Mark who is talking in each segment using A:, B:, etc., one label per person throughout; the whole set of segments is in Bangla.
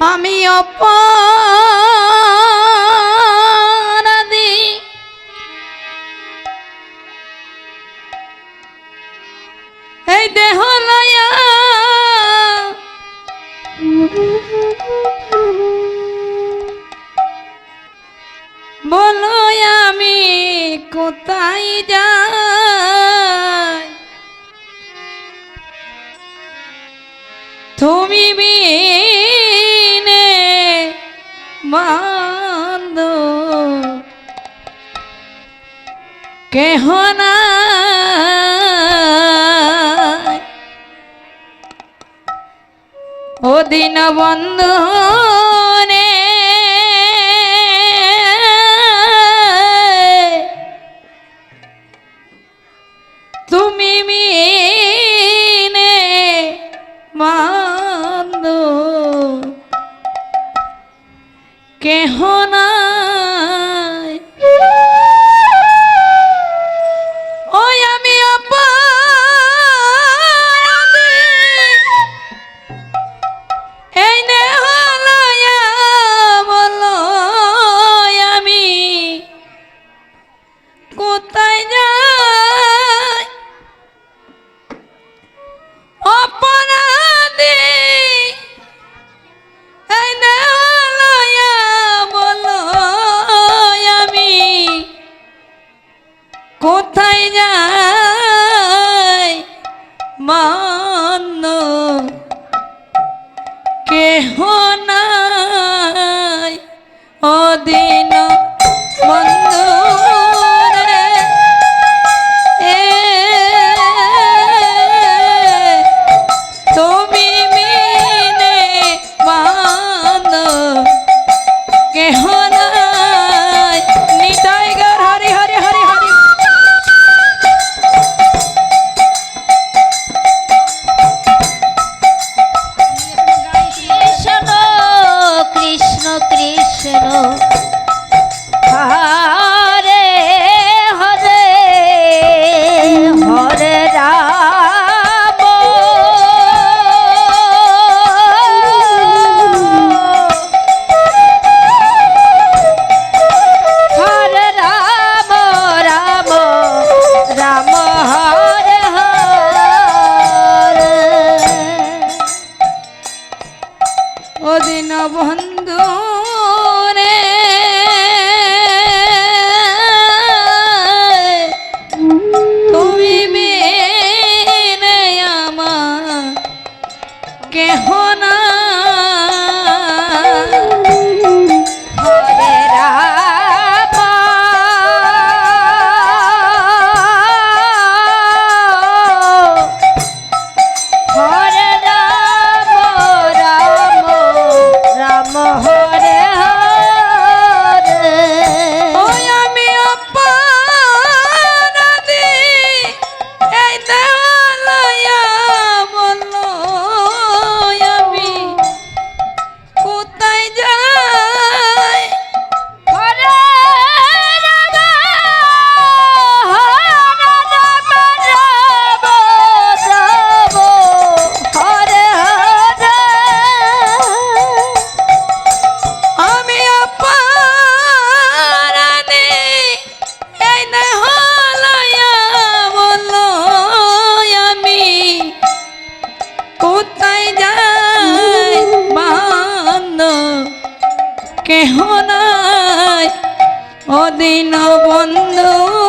A: আমি অপরাধী। এই দেহ লয়া। বলো আমি কোথায় যাই? তুমি বি কেহ না। ও দিন বন্ধ কেহ নাই। অদিন বন্ধু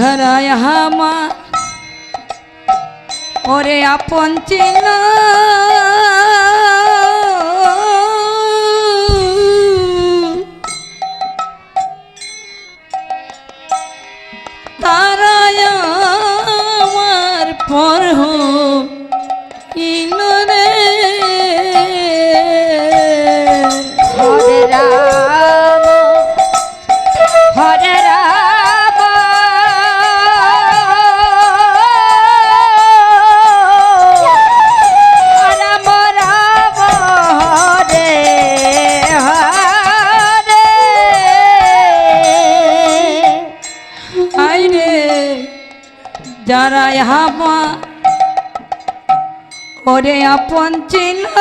A: ধরায় হামা ওরে আপন চিহ্ন। তারায় আমার পর
B: হয়
A: ওরে আপন চিনা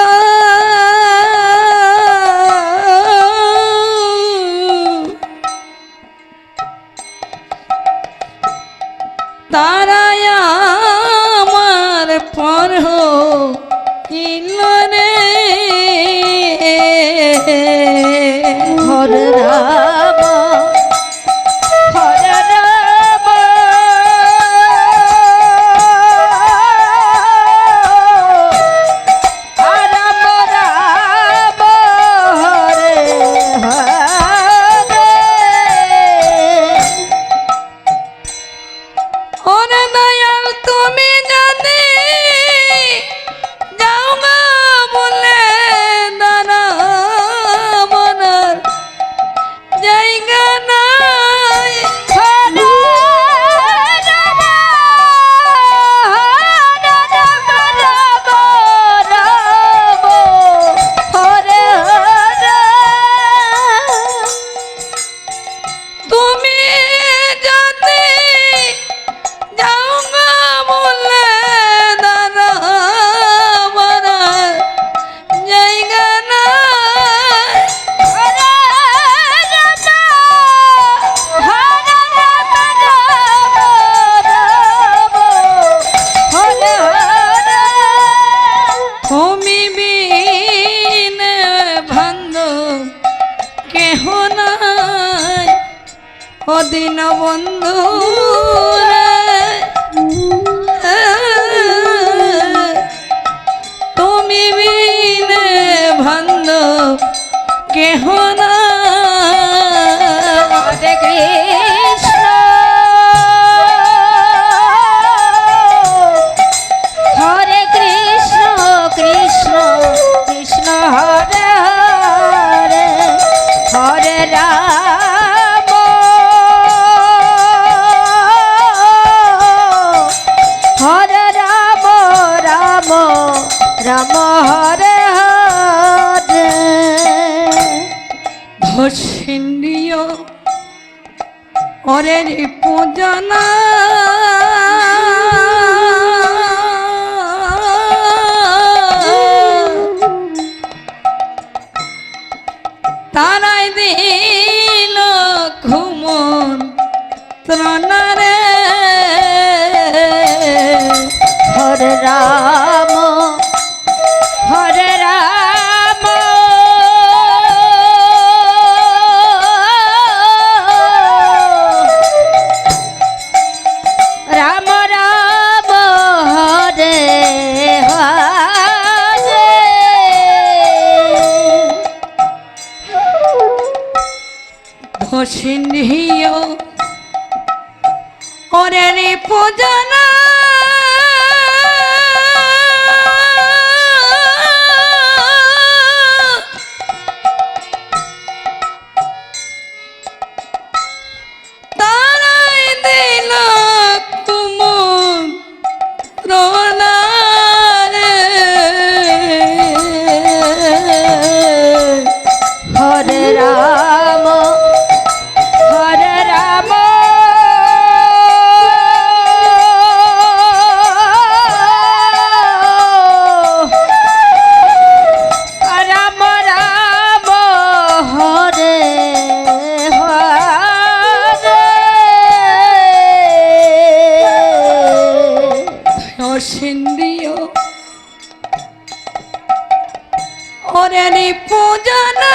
A: বন্ধু তুমি বিনে ভন্ধ কেহ না
B: হরে হরে।
A: ধসিন্দিও ওরে পূজনা। তারাই
B: হর
A: রা করেন পূজনা ওরে নি। পূজনা